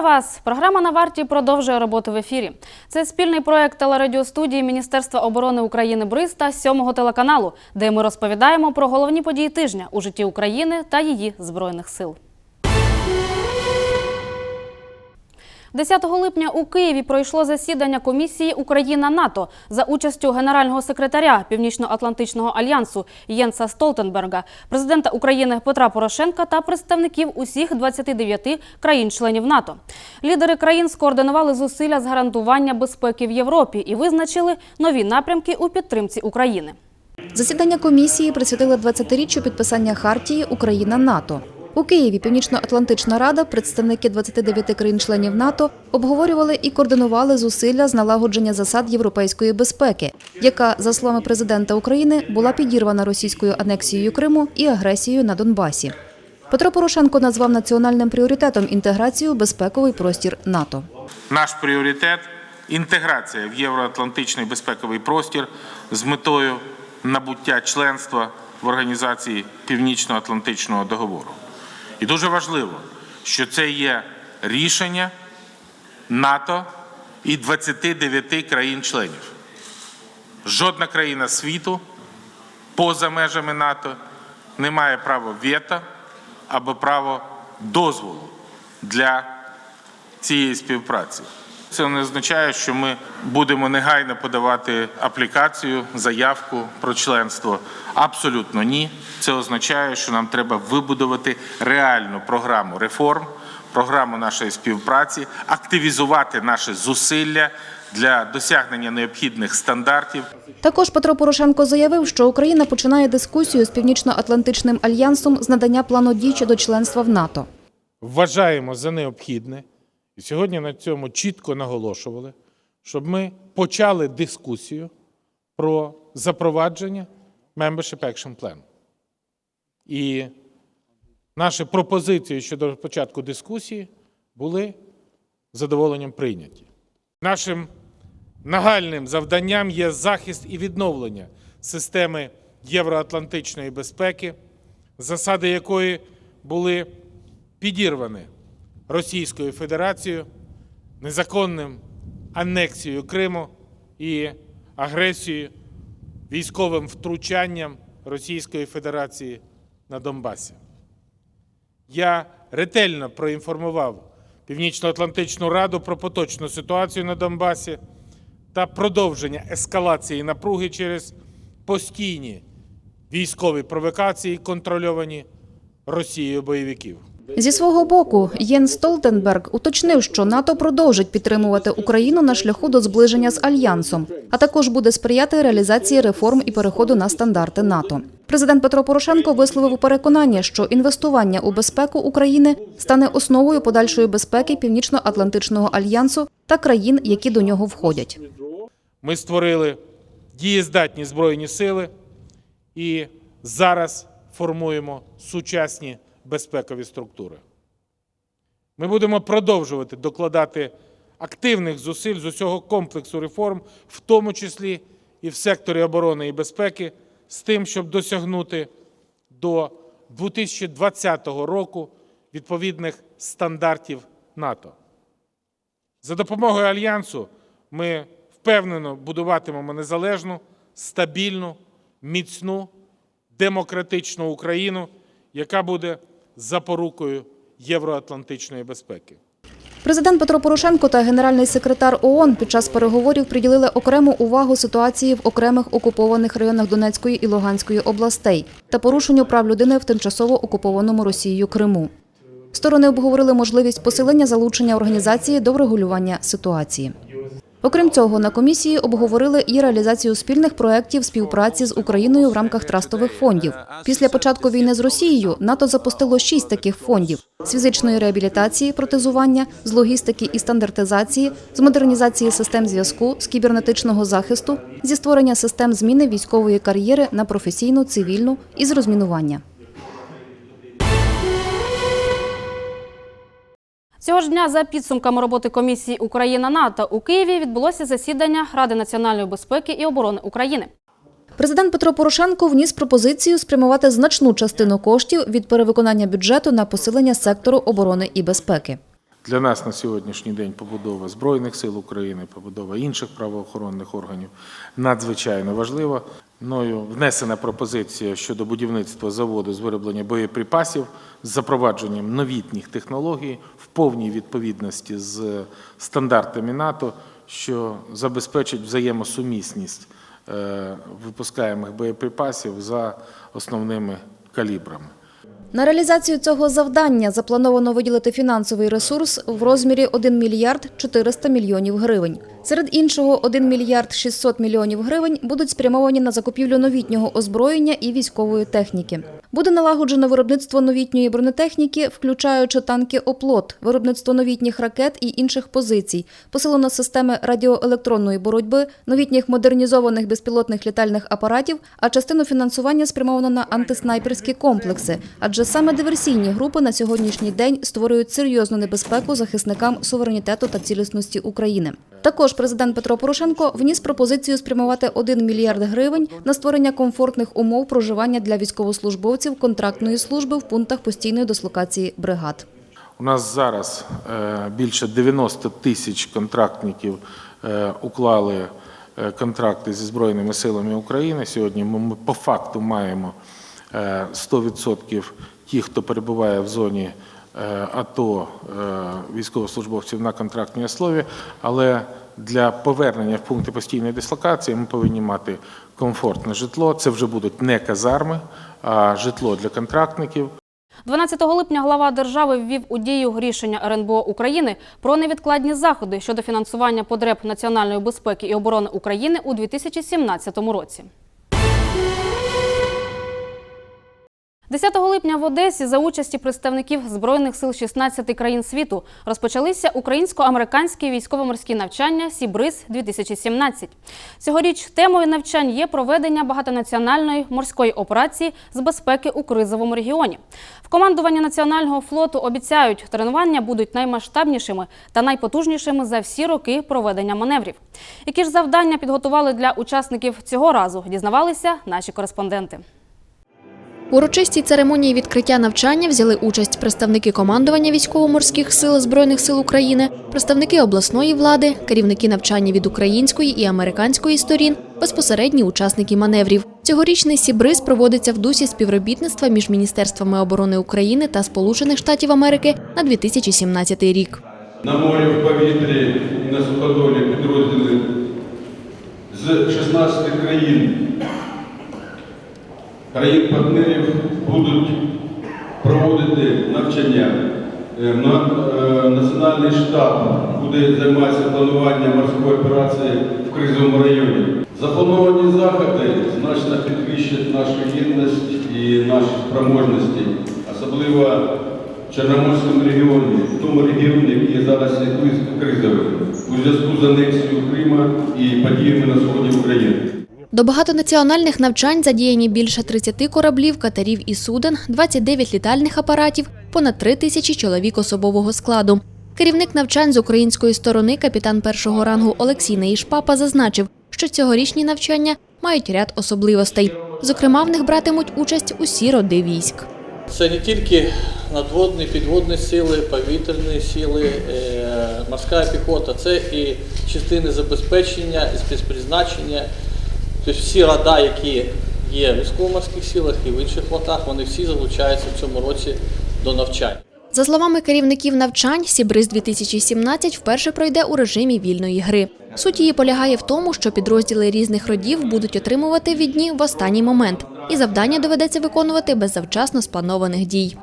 Вас! Програма на варті продовжує роботу в ефірі. Це спільний проект телерадіостудії Міністерства оборони України БРИЗ та сьомого телеканалу, де ми розповідаємо про головні події тижня у житті України та її збройних сил. 10 липня у Києві пройшло засідання комісії Україна НАТО за участю генерального секретаря Північно-Атлантичного альянсу Єнса Столтенберга, президента України Петра Порошенка та представників усіх 29 країн-членів НАТО. Лідери країн скоординували зусилля з гарантування безпеки в Європі і визначили нові напрямки у підтримці України. Засідання комісії присвятили 20-річчю підписання хартії Україна НАТО. У Києві Північно-Атлантична рада, представники 29 країн-членів НАТО, обговорювали і координували зусилля з налагодження засад європейської безпеки, яка, за словами президента України, була підірвана російською анексією Криму і агресією на Донбасі. Петро Порошенко назвав національним пріоритетом інтеграцію безпековий простір НАТО. Наш пріоритет інтеграція в євроатлантичний безпековий простір з метою набуття членства в організації Північно-Атлантичного договору. І дуже важливо, що це є рішення НАТО і 29 країн-членів. Жодна країна світу поза межами НАТО не має права вето або право дозволу для цієї співпраці. Це не означає, що ми будемо негайно подавати аплікацію, заявку про членство. Абсолютно ні. Це означає, що нам треба вибудувати реальну програму реформ, програму нашої співпраці, активізувати наші зусилля для досягнення необхідних стандартів Також Петро Порошенко заявив, що Україна починає дискусію з Північно-Атлантичним альянсом з надання плану дій щодо членства в НАТО. вважаємо за необхідне, і сьогодні на цьому чітко наголошували, щоб ми почали дискусію про запровадження Membership Action Plan. І наші пропозиції щодо початку дискусії були задоволенням прийняті. Нашим нагальним завданням є захист і відновлення системи євроатлантичної безпеки, засади якої були підірвані Російською Федерацією, незаконним анексією Криму і агресією, військовим втручанням Російської Федерації на Донбасі. Я ретельно проінформував Північно-Атлантичну Раду про поточну ситуацію на Донбасі та продовження ескалації напруги через постійні військові провокації, контрольовані Росією бойовиків. Зі свого боку, Єн Столтенберг уточнив, що НАТО продовжить підтримувати Україну на шляху до зближення з альянсом, а також буде сприяти реалізації реформ і переходу на стандарти НАТО. Президент Петро Порошенко висловив переконання, що інвестування у безпеку України стане основою подальшої безпеки Північно-Атлантичного альянсу та країн, які до нього входять. Ми створили дієздатні збройні сили і зараз формуємо сучасні безпекові структури. Ми будемо продовжувати докладати активних зусиль з усього комплексу реформ, в тому числі і в секторі оборони і безпеки, з тим, щоб досягнути до 2020 року відповідних стандартів НАТО. За допомогою альянсу ми впевнено будуватимемо незалежну, стабільну, міцну, демократичну Україну, яка буде запорукою євроатлантичної безпеки. Президент Петро Порошенко та генеральний секретар ООН під час переговорів приділили окрему увагу ситуації в окремих окупованих районах Донецької і Луганської областей та порушенню прав людини в тимчасово окупованому Росією Криму. Сторони обговорили можливість посилення залучення організації до врегулювання ситуації. Окрім цього, на комісії обговорили і реалізацію спільних проєктів співпраці з Україною в рамках трастових фондів. Після початку війни з Росією НАТО запустило шість таких фондів: з фізичної реабілітації, протезування, з логістики і стандартизації, з модернізації систем зв'язку, з кібернетичного захисту, зі створення систем зміни військової кар'єри на професійну, цивільну і з розмінування. Цього ж дня за підсумками роботи комісії Україна НАТО у Києві відбулося засідання Ради національної безпеки і оборони України. Президент Петро Порошенко вніс пропозицію спрямувати значну частину коштів від перевиконання бюджету на посилення сектору оборони і безпеки. Для нас на сьогоднішній день побудова Збройних сил України, побудова інших правоохоронних органів надзвичайно важлива. Мною внесена пропозиція щодо будівництва заводу з вироблення боєприпасів з запровадженням новітніх технологій в повній відповідності з стандартами НАТО, що забезпечить взаємосумісність е, випускаємих боєприпасів за основними калібрами. На реалізацію цього завдання заплановано виділити фінансовий ресурс в розмірі 1 мільярд 400 мільйонів гривень. Серед іншого, 1 мільярд 600 мільйонів гривень будуть спрямовані на закупівлю новітнього озброєння і військової техніки. Буде налагоджено виробництво новітньої бронетехніки, включаючи танки «Оплот», виробництво новітніх ракет і інших позицій, посилено системи радіоелектронної боротьби, новітніх модернізованих безпілотних літальних апаратів, а частину фінансування спрямовано на антиснайперські комплекси, адже саме диверсійні групи на сьогоднішній день створюють серйозну небезпеку захисникам суверенітету та цілісності України. Також президент Петро Порошенко вніс пропозицію спрямувати 1 мільярд гривень на створення комфортних умов проживання для військовослужбовців контрактної служби в пунктах постійної дислокації бригад. У нас зараз е, більше 90 тисяч контрактників е, уклали е, контракти зі Збройними силами України. Сьогодні ми по факту маємо 100% тих, хто перебуває в зоні е, АТО е, військовослужбовців на контрактній основі, але для повернення в пункти постійної дислокації ми повинні мати комфортне житло. Це вже будуть не казарми, а житло для контрактників. 12 липня глава держави ввів у дію рішення РНБО України про невідкладні заходи щодо фінансування потреб національної безпеки і оборони України у 2017 році. 10 липня в Одесі за участі представників Збройних сил 16 країн світу розпочалися українсько-американські військово-морські навчання «Сібриз-2017». Цьогоріч темою навчань є проведення багатонаціональної морської операції з безпеки у кризовому регіоні. В командуванні Національного флоту обіцяють, тренування будуть наймасштабнішими та найпотужнішими за всі роки проведення маневрів. Які ж завдання підготували для учасників цього разу, дізнавалися наші кореспонденти. Урочистій церемонії відкриття навчання взяли участь представники командування військово-морських сил Збройних сил України, представники обласної влади, керівники навчання від української і американської сторін, безпосередні учасники маневрів. Цьогорічний Сібриз проводиться в дусі співробітництва між міністерствами оборони України та Сполучених Штатів Америки на 2017 рік. На морі, в повітрі і на суходолі підрозділи з 16 країн, країн-партнерів будуть проводити навчання. Е, е, Національний штаб буде займатися плануванням морської операції в кризовому районі. Заплановані заходи значно підвищать нашу гідність і наші спроможності, особливо в Чорноморському регіоні, в тому регіоні, який зараз є кризовим, у зв'язку з анексією Крима і подіями на сході України. До багатонаціональних навчань задіяні більше 30 кораблів, катерів і суден, 29 літальних апаратів, понад 3 тисячі чоловік особового складу. Керівник навчань з української сторони, капітан першого рангу Олексій Неїшпапа, зазначив, що цьогорічні навчання мають ряд особливостей. Зокрема, в них братимуть участь усі роди військ. Це не тільки надводні, підводні сили, повітряні сили, е, морська піхота, це і частини забезпечення, спецпризначення. Тобто всі рода, які є в військово-морських силах і в інших флотах, вони всі залучаються в цьому році до навчань. За словами керівників навчань, Сібриз 2017 вперше пройде у режимі вільної гри. Суть її полягає в тому, що підрозділи різних родів будуть отримувати відні в останній момент, і завдання доведеться виконувати без завчасно спланованих дій.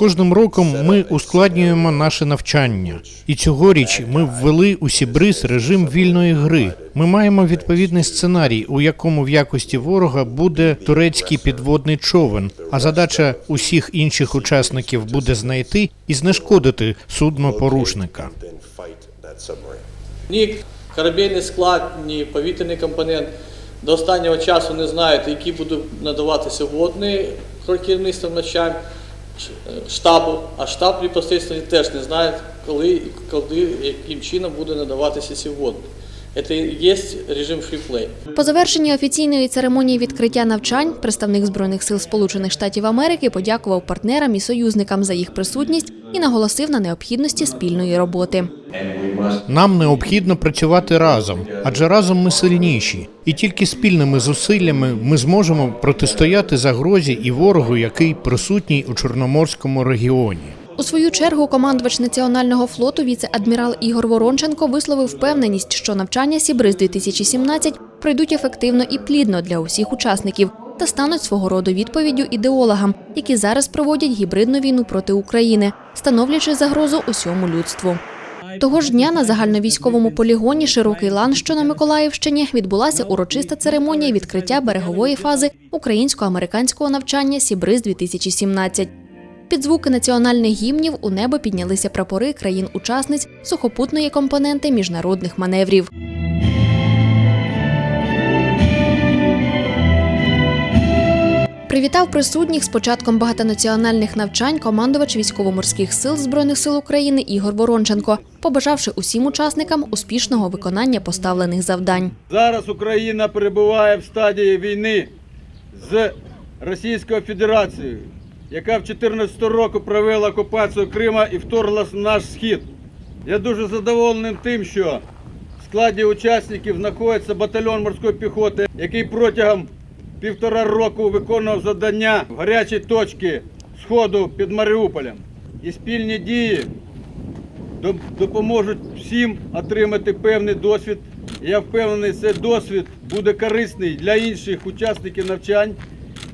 Кожним роком ми ускладнюємо наше навчання, і цьогоріч ми ввели у Сібриз режим вільної гри. Ми маємо відповідний сценарій, у якому в якості ворога буде турецький підводний човен. А задача усіх інших учасників буде знайти і знешкодити судно порушника. Ні корабельний склад, ні повітряний компонент до останнього часу не знають, які будуть надаватися водні керівництвом навчань штабу, а штаб непосредственно теж не знає, коли, коли яким чином буде надаватися ці вводи. Це є режим фріплей. По завершенні офіційної церемонії відкриття навчань представник збройних сил Сполучених Штатів Америки подякував партнерам і союзникам за їх присутність і наголосив на необхідності спільної роботи. Нам необхідно працювати разом, адже разом ми сильніші, і тільки спільними зусиллями ми зможемо протистояти загрозі і ворогу, який присутній у Чорноморському регіоні. У свою чергу командувач національного флоту віце-адмірал Ігор Воронченко висловив впевненість, що навчання Сібриз 2017 пройдуть ефективно і плідно для усіх учасників та стануть свого роду відповіддю ідеологам, які зараз проводять гібридну війну проти України, становлячи загрозу усьому людству. Того ж дня на загальновійськовому полігоні Широкий лан, що на Миколаївщині, відбулася урочиста церемонія відкриття берегової фази українсько-американського навчання Сібриз 2017 під звуки національних гімнів у небо піднялися прапори країн-учасниць сухопутної компоненти міжнародних маневрів. Привітав присутніх з початком багатонаціональних навчань командувач військово-морських сил Збройних сил України Ігор Воронченко, побажавши усім учасникам успішного виконання поставлених завдань. Зараз Україна перебуває в стадії війни з Російською Федерацією, яка в 2014 року провела окупацію Крима і вторглась на наш схід. Я дуже задоволений тим, що в складі учасників знаходиться батальйон морської піхоти, який протягом півтора року виконував завдання в гарячій точці сходу під Маріуполем. І спільні дії допоможуть всім отримати певний досвід. Я впевнений, цей досвід буде корисний для інших учасників навчань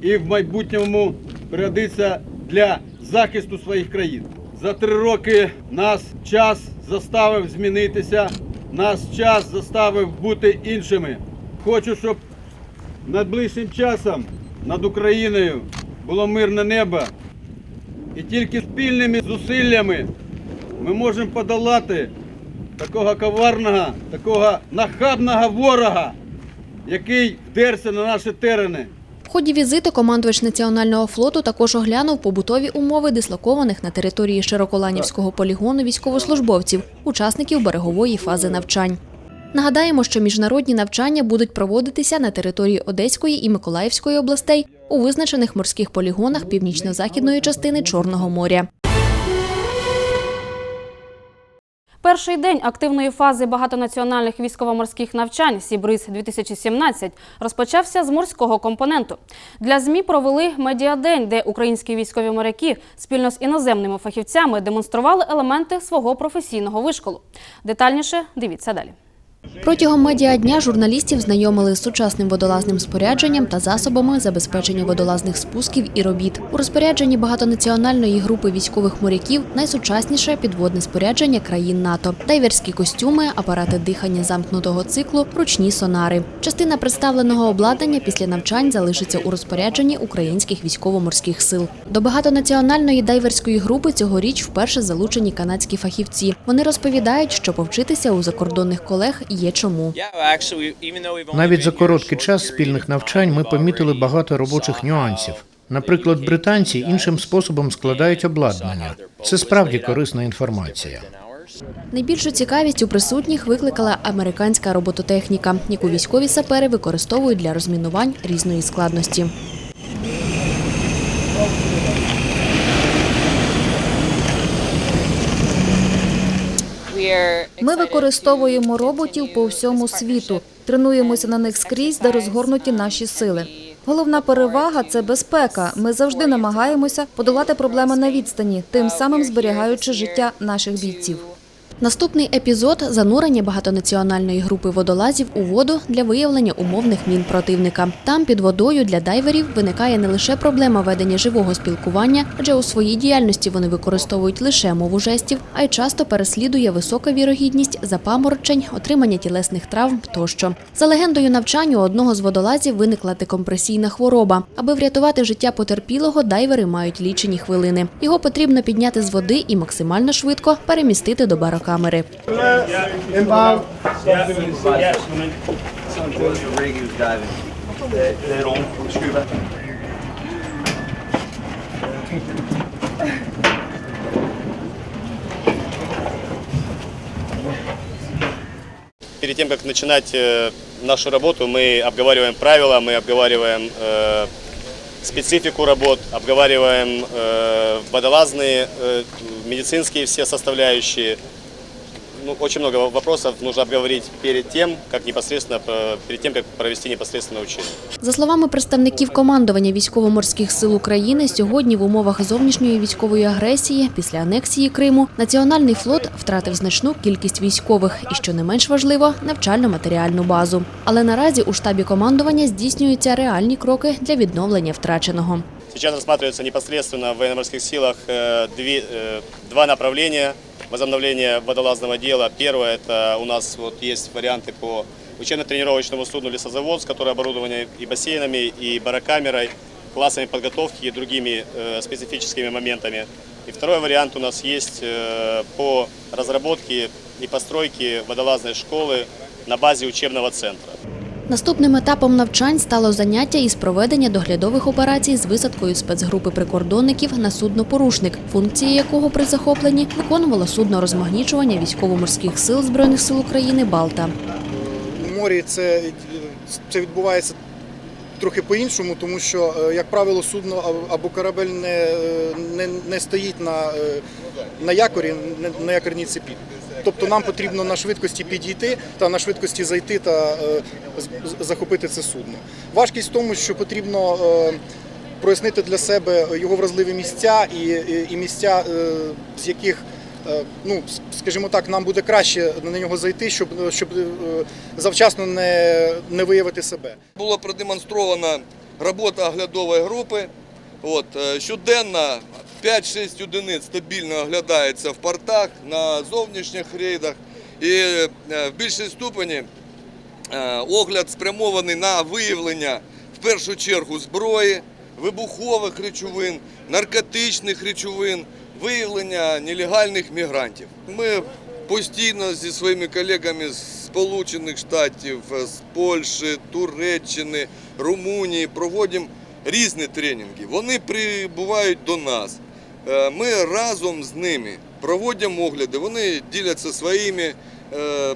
і в майбутньому пригодиться для захисту своїх країн. За три роки нас час заставив змінитися, нас час заставив бути іншими. Хочу, щоб найближчим часом над Україною було мирне небо, і тільки спільними зусиллями ми можемо подолати такого коварного, такого нахабного ворога, який вдерся на наші терени. В ході візиту командувач національного флоту також оглянув побутові умови дислокованих на території Широколанівського полігону військовослужбовців, учасників берегової фази навчань. Нагадаємо, що міжнародні навчання будуть проводитися на території Одеської і Миколаївської областей у визначених морських полігонах північно-західної частини Чорного моря. Перший день активної фази багатонаціональних військово-морських навчань Сібриз 2017 розпочався з морського компоненту. Для змі провели медіадень, де українські військові моряки спільно з іноземними фахівцями демонстрували елементи свого професійного вишколу. Детальніше дивіться далі. Протягом медіадня журналістів знайомили з сучасним водолазним спорядженням та засобами забезпечення водолазних спусків і робіт. У розпорядженні багатонаціональної групи військових моряків найсучасніше підводне спорядження країн НАТО, дайверські костюми, апарати дихання замкнутого циклу, ручні сонари. Частина представленого обладнання після навчань залишиться у розпорядженні українських військово-морських сил. До багатонаціональної дайверської групи цьогоріч вперше залучені канадські фахівці. Вони розповідають, що повчитися у закордонних колег є чому. Навіть за короткий час спільних навчань ми помітили багато робочих нюансів. Наприклад, британці іншим способом складають обладнання. Це справді корисна інформація. Найбільшу цікавість у присутніх викликала американська робототехніка, яку військові сапери використовують для розмінувань різної складності. Ми використовуємо роботів по всьому світу, тренуємося на них скрізь, де розгорнуті наші сили. Головна перевага це безпека. Ми завжди намагаємося подолати проблеми на відстані, тим самим зберігаючи життя наших бійців. Наступний епізод занурення багатонаціональної групи водолазів у воду для виявлення умовних мін противника. Там під водою для дайверів виникає не лише проблема ведення живого спілкування, адже у своїй діяльності вони використовують лише мову жестів, а й часто переслідує висока вірогідність запаморочень, отримання тілесних травм тощо. За легендою навчань у одного з водолазів виникла декомпресійна хвороба. Аби врятувати життя потерпілого, дайвери мають лічені хвилини. Його потрібно підняти з води і максимально швидко перемістити до барокамери. перед тем, как начинать э, нашу работу, мы обговариваем правила, мы обговариваем э, специфику работ, обговариваем э, водолазные, э, медицинские все составляющие. Ну, очень много вопросов нужно обговорить перед тем, как непосредственно, э, перед тем, как провести непосредственно учение. За словами представників командування військово-морських сил України, сьогодні в умовах зовнішньої військової агресії після анексії Криму Національний флот втратив значну кількість військових і, що не менш важливо, навчально-матеріальну базу. Але наразі у штабі командування здійснюються реальні кроки для відновлення втраченого. Сейчас рассматривается непосредственно в военно-морских силах э, две- э, два направления возобновления водолазного дела. Первое – это у нас вот есть варианты по учебно-тренировочному судну «Лесозавод», которое оборудовано и бассейнами, и барокамерой, классами подготовки и другими э, специфическими моментами. И второй вариант у нас есть э, по разработке и постройке водолазной школы на базе учебного центра. Наступним етапом навчань стало заняття із проведення доглядових операцій з висадкою спецгрупи прикордонників на судно «Порушник», функції якого при захопленні виконувало судно розмагнічування військово-морських сил Збройних сил України «Балта». У морі це, це відбувається трохи по-іншому, тому що, е, як правило, судно або- корабель не, е, не, не стоїть на, е, на якорі, на якорній цепі. Тобто нам потрібно на швидкості підійти та на швидкості зайти та е, захопити це судно. Важкість в тому, що потрібно е, прояснити для себе його вразливі місця і, і, місця, е, з яких ну, скажімо так, нам буде краще на нього зайти, щоб, щоб завчасно не, не виявити себе. Була продемонстрована робота оглядової групи. От, щоденно 5-6 одиниць стабільно оглядається в портах, на зовнішніх рейдах. І е, в більшій ступені е, огляд спрямований на виявлення в першу чергу зброї, вибухових речовин, наркотичних речовин, виявлення нелегальних мігрантів. Ми постійно зі своїми колегами з Сполучених Штатів, з Польщі, Туреччини, Румунії проводимо різні тренінги. Вони прибувають до нас. Е, Ми разом з ними проводимо огляди, вони діляться своїми е,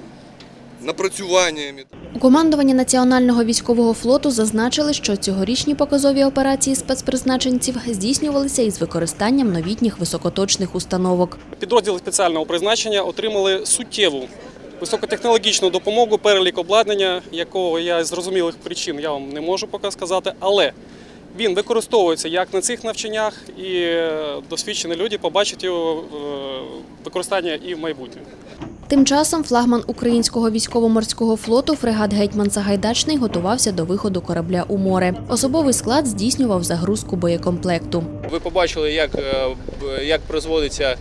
напрацюваннями. У командуванні Національного військового флоту зазначили, що цьогорічні показові операції спецпризначенців здійснювалися із використанням новітніх високоточних установок. Підрозділи спеціального призначення отримали суттєву високотехнологічну допомогу, перелік обладнання, якого я з зрозумілих причин я вам не можу поки сказати, але він використовується як на цих навчаннях, і е, досвідчені люди побачать його е, використання і в майбутньому. Тим часом флагман українського військово-морського флоту фрегат Гетьман Сагайдачний готувався до виходу корабля у море. Особовий склад здійснював загрузку боєкомплекту. Ви побачили, як, е, як производиться е,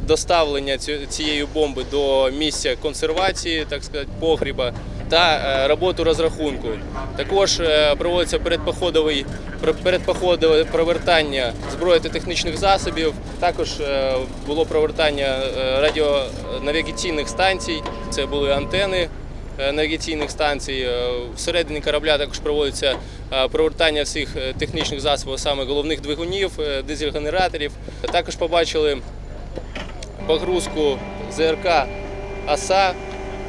доставлення цієї бомби до місця консервації, так сказати, погріба та е, роботу розрахунку. Також е, проводиться передпоходовий передпоходове провертання зброї та технічних засобів. Також е, було провертання е, радіонавігаційних станцій. Це були антени е, навігаційних станцій. Е, Всередині корабля також проводиться е, провертання всіх е, технічних засобів, саме головних двигунів, е, дизель-генераторів. Також побачили погрузку ЗРК АСА,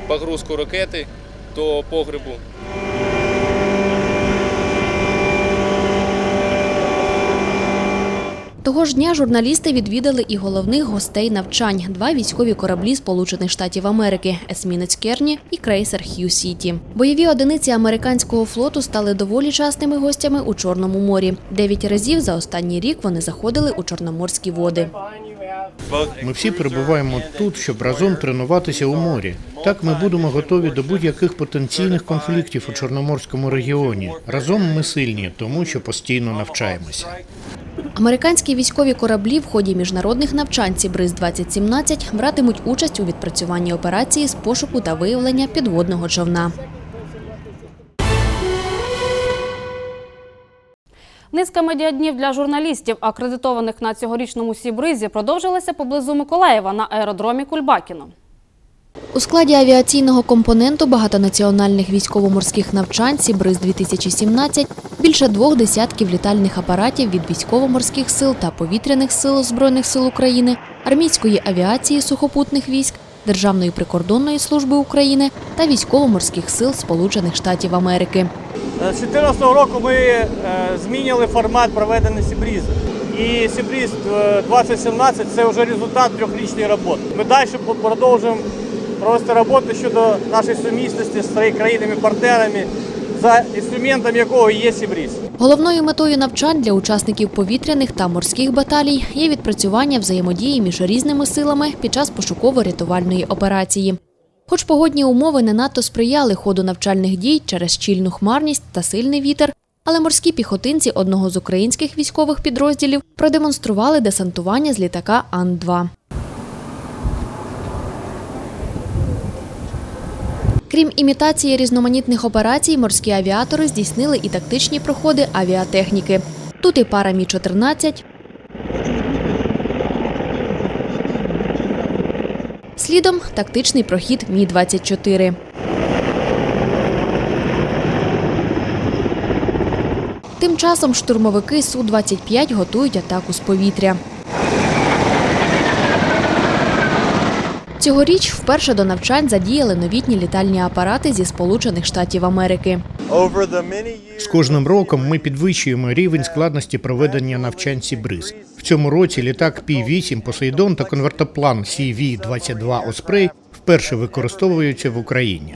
погрузку ракети до погребу. Того ж дня журналісти відвідали і головних гостей навчань – два військові кораблі Сполучених Штатів Америки – есмінець Керні і крейсер Хью Сіті. Бойові одиниці американського флоту стали доволі частими гостями у Чорному морі. Дев'ять разів за останній рік вони заходили у чорноморські води. Ми всі перебуваємо тут, щоб разом тренуватися у морі. Так ми будемо готові до будь-яких потенційних конфліктів у Чорноморському регіоні. Разом ми сильні, тому що постійно навчаємося. Американські військові кораблі в ході міжнародних навчань «Цібриз-2017» братимуть участь у відпрацюванні операції з пошуку та виявлення підводного човна. Низка медіаднів для журналістів, акредитованих на цьогорічному Сібризі, продовжилася поблизу Миколаєва на аеродромі Кульбакіно. У складі авіаційного компоненту багатонаціональних військово-морських навчань «Сібриз-2017» більше двох десятків літальних апаратів від військово-морських сил та повітряних сил Збройних сил України, армійської авіації сухопутних військ, Державної прикордонної служби України та військово-морських сил Сполучених Штатів Америки. З 2014 року ми е, змінили формат проведення Сібрізу. І Сібріз е, 2017 це вже результат трьохрічної роботи. Ми далі продовжуємо провести роботу щодо нашої сумісності з країнами-партнерами, за інструментом якого є Сібріз. Головною метою навчань для учасників повітряних та морських баталій є відпрацювання взаємодії між різними силами під час пошуково-рятувальної операції. Хоч погодні умови не надто сприяли ходу навчальних дій через щільну хмарність та сильний вітер, але морські піхотинці одного з українських військових підрозділів продемонстрували десантування з літака Ан-2. Крім імітації різноманітних операцій, морські авіатори здійснили і тактичні проходи авіатехніки. Тут і пара Мі-14, слідом тактичний прохід Мі-24. Тим часом штурмовики Су-25 готують атаку з повітря. Цьогоріч вперше до навчань задіяли новітні літальні апарати зі Сполучених Штатів Америки. З кожним роком ми підвищуємо рівень складності проведення навчань Сібриз. В цьому році літак Пі-8 Посейдон та конвертоплан CV-22 Оспрей вперше використовуються в Україні.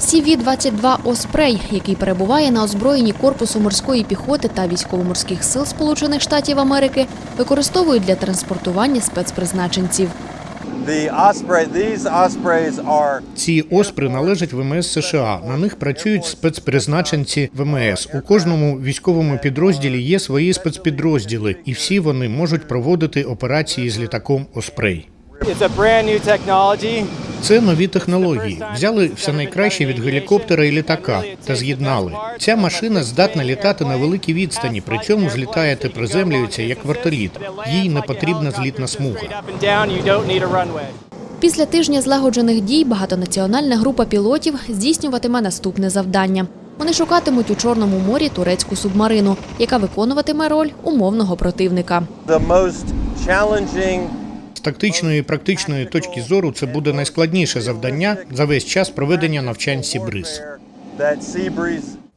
CV-22 «Оспрей», який перебуває на озброєнні корпусу морської піхоти та військово-морських сил Сполучених Штатів Америки, використовують для транспортування спецпризначенців. Ці оспри належать ВМС США. На них працюють спецпризначенці ВМС. У кожному військовому підрозділі є свої спецпідрозділи, і всі вони можуть проводити операції з літаком Оспрей. Це нові технології. Взяли все найкраще від гелікоптера і літака та з'єднали. Ця машина здатна літати на великій відстані, при цьому злітає та приземлюється як вертоліт. Їй не потрібна злітна смуга. Після тижня злагоджених дій багатонаціональна група пілотів здійснюватиме наступне завдання. Вони шукатимуть у Чорному морі турецьку субмарину, яка виконуватиме роль умовного противника. З тактичної і практичної точки зору це буде найскладніше завдання за весь час проведення навчань Сібриз.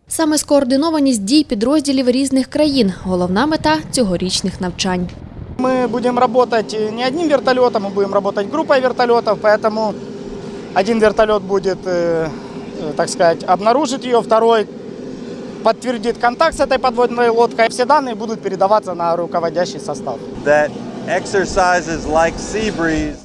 Саме скоординованість дій підрозділів різних країн головна мета цьогорічних навчань. Мы будем работать не одним вертолетом, мы будем работать группой вертолетов, поэтому один вертолет будет, э, э, так сказать, обнаружит ее, второй подтвердит контакт с этой подводной лодкой. Все данные будут передаваться на руководящий состав.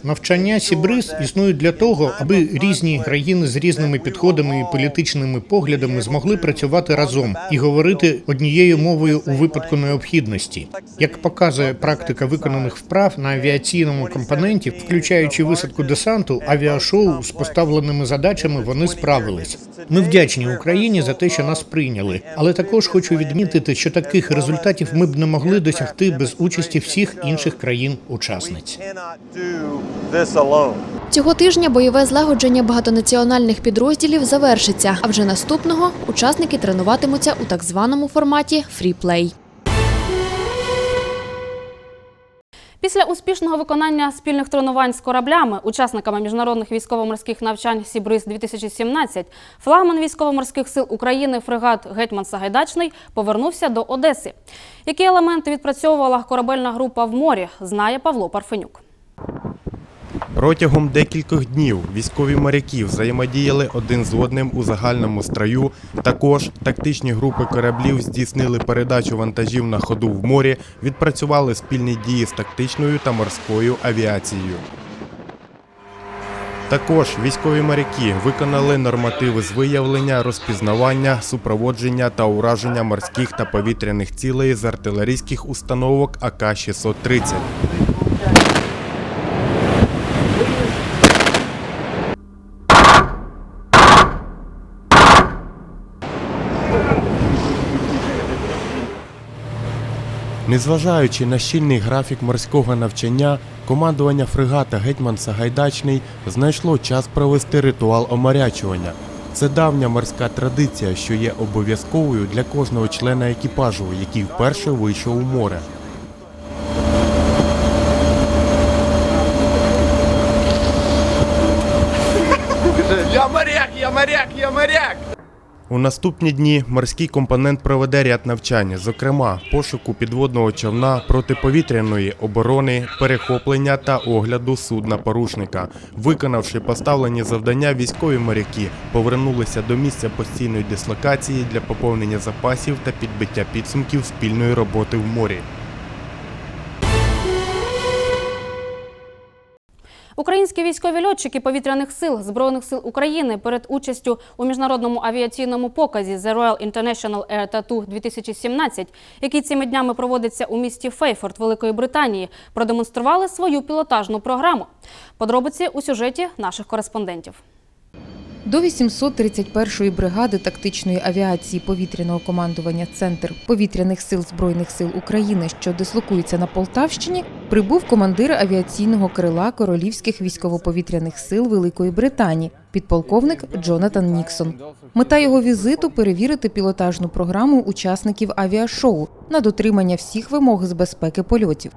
Навчання Сібриз існують для того, аби різні країни з різними підходами і політичними поглядами змогли працювати разом і говорити однією мовою у випадку необхідності. Як показує практика виконаних вправ на авіаційному компоненті, включаючи висадку десанту, авіашоу з поставленими задачами вони справились. Ми вдячні Україні за те, що нас прийняли, але також хочу відмітити, що таких результатів ми б не могли досягти без участі всіх інших країн-учасниць. Цього тижня бойове злагодження багатонаціональних підрозділів завершиться, а вже наступного учасники тренуватимуться у так званому форматі фріплей. Після успішного виконання спільних тренувань з кораблями, учасниками міжнародних військово-морських навчань Сібриз-2017, флагман військово-морських сил України фрегат Гетьман Сагайдачний повернувся до Одеси. Які елементи відпрацьовувала корабельна група в морі, знає Павло Парфенюк. Протягом декількох днів військові моряки взаємодіяли один з одним у загальному строю. Також тактичні групи кораблів здійснили передачу вантажів на ходу в морі, відпрацювали спільні дії з тактичною та морською авіацією. Також військові моряки виконали нормативи з виявлення, розпізнавання, супроводження та ураження морських та повітряних цілей з артилерійських установок АК-630. Незважаючи на щільний графік морського навчання, командування фрегата Гетьман Сагайдачний знайшло час провести ритуал омарячування. Це давня морська традиція, що є обов'язковою для кожного члена екіпажу, який вперше вийшов у море. У наступні дні морський компонент проведе ряд навчань, зокрема пошуку підводного човна, протиповітряної оборони, перехоплення та огляду судна порушника. Виконавши поставлені завдання, військові моряки повернулися до місця постійної дислокації для поповнення запасів та підбиття підсумків спільної роботи в морі. Українські військові льотчики повітряних сил Збройних сил України перед участю у міжнародному авіаційному показі The Royal International Air Tattoo 2017, який цими днями проводиться у місті Фейфорд Великої Британії, продемонстрували свою пілотажну програму. Подробиці у сюжеті наших кореспондентів. До 831-ї бригади тактичної авіації повітряного командування Центр повітряних сил Збройних сил України, що дислокується на Полтавщині, прибув командир авіаційного крила Королівських військово-повітряних сил Великої Британії, підполковник Джонатан Ніксон. Мета його візиту перевірити пілотажну програму учасників авіашоу на дотримання всіх вимог з безпеки польотів.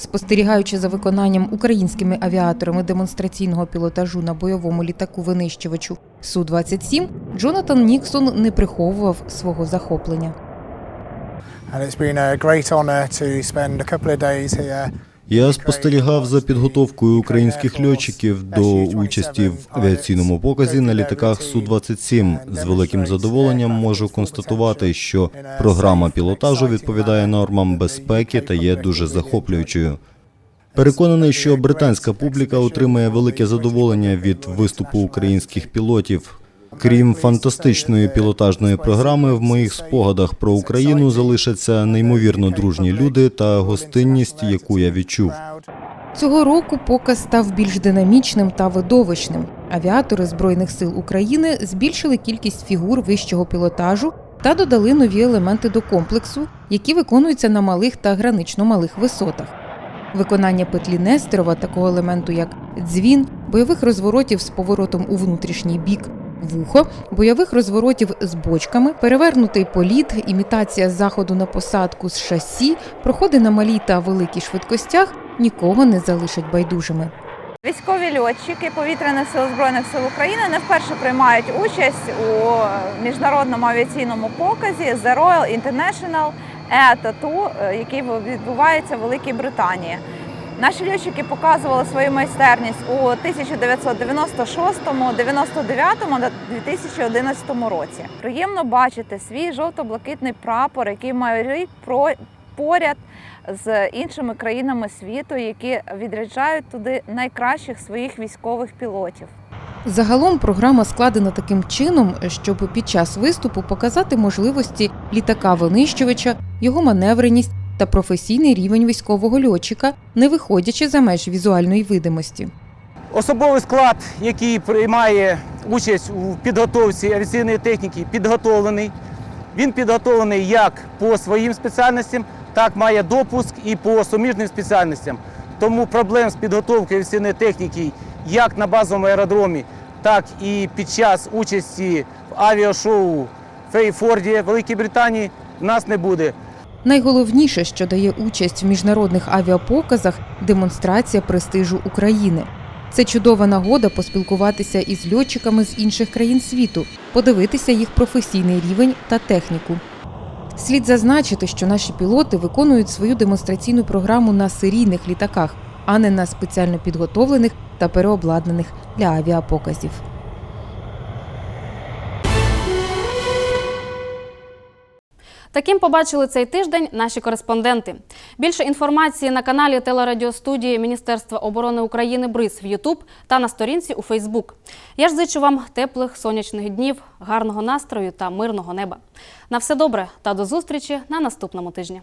Спостерігаючи за виконанням українськими авіаторами демонстраційного пілотажу на бойовому літаку винищувачу Су-27, Джонатан Ніксон не приховував свого захоплення. and it's been a great honor to spend a couple of days here. Я спостерігав за підготовкою українських льотчиків до участі в авіаційному показі на літаках Су-27. З великим задоволенням можу констатувати, що програма пілотажу відповідає нормам безпеки та є дуже захоплюючою. Переконаний, що британська публіка отримає велике задоволення від виступу українських пілотів. Крім фантастичної пілотажної програми, в моїх спогадах про Україну залишаться неймовірно дружні люди та гостинність, яку я відчув. Цього року показ став більш динамічним та видовищним. Авіатори Збройних сил України збільшили кількість фігур вищого пілотажу та додали нові елементи до комплексу, які виконуються на малих та гранично малих висотах. Виконання петлі Нестерова, такого елементу як дзвін, бойових розворотів з поворотом у внутрішній бік, вухо, бойових розворотів з бочками, перевернутий політ, імітація заходу на посадку з шасі, проходи на малій та великій швидкостях нікого не залишать байдужими. Військові льотчики повітряних сил збройних сил України не вперше приймають участь у міжнародному авіаційному показі The Royal International Air Tattoo, е, який відбувається в Великій Британії. Наші льотчики показували свою майстерність у 1996, 99 та 2011 році. Приємно бачити свій жовто-блакитний прапор, який має рік про поряд з іншими країнами світу, які відряджають туди найкращих своїх військових пілотів. Загалом програма складена таким чином, щоб під час виступу показати можливості літака-винищувача, його маневреність та професійний рівень військового льотчика, не виходячи за меж візуальної видимості. Особовий склад, який приймає участь у підготовці авіаційної техніки, підготовлений. Він підготовлений як по своїм спеціальностям, так має допуск і по суміжним спеціальностям. Тому проблем з підготовкою авіаційної техніки як на базовому аеродромі, так і під час участі в авіашоу в Фейфорді Великій Британії в нас не буде. Найголовніше, що дає участь в міжнародних авіапоказах демонстрація престижу України. Це чудова нагода поспілкуватися із льотчиками з інших країн світу, подивитися їх професійний рівень та техніку. Слід зазначити, що наші пілоти виконують свою демонстраційну програму на серійних літаках, а не на спеціально підготовлених та переобладнаних для авіапоказів. Таким побачили цей тиждень наші кореспонденти. Більше інформації на каналі телерадіостудії Міністерства оборони України БРИЗ в Ютуб та на сторінці у Фейсбук. Я ж зичу вам теплих сонячних днів, гарного настрою та мирного неба. На все добре та до зустрічі на наступному тижні.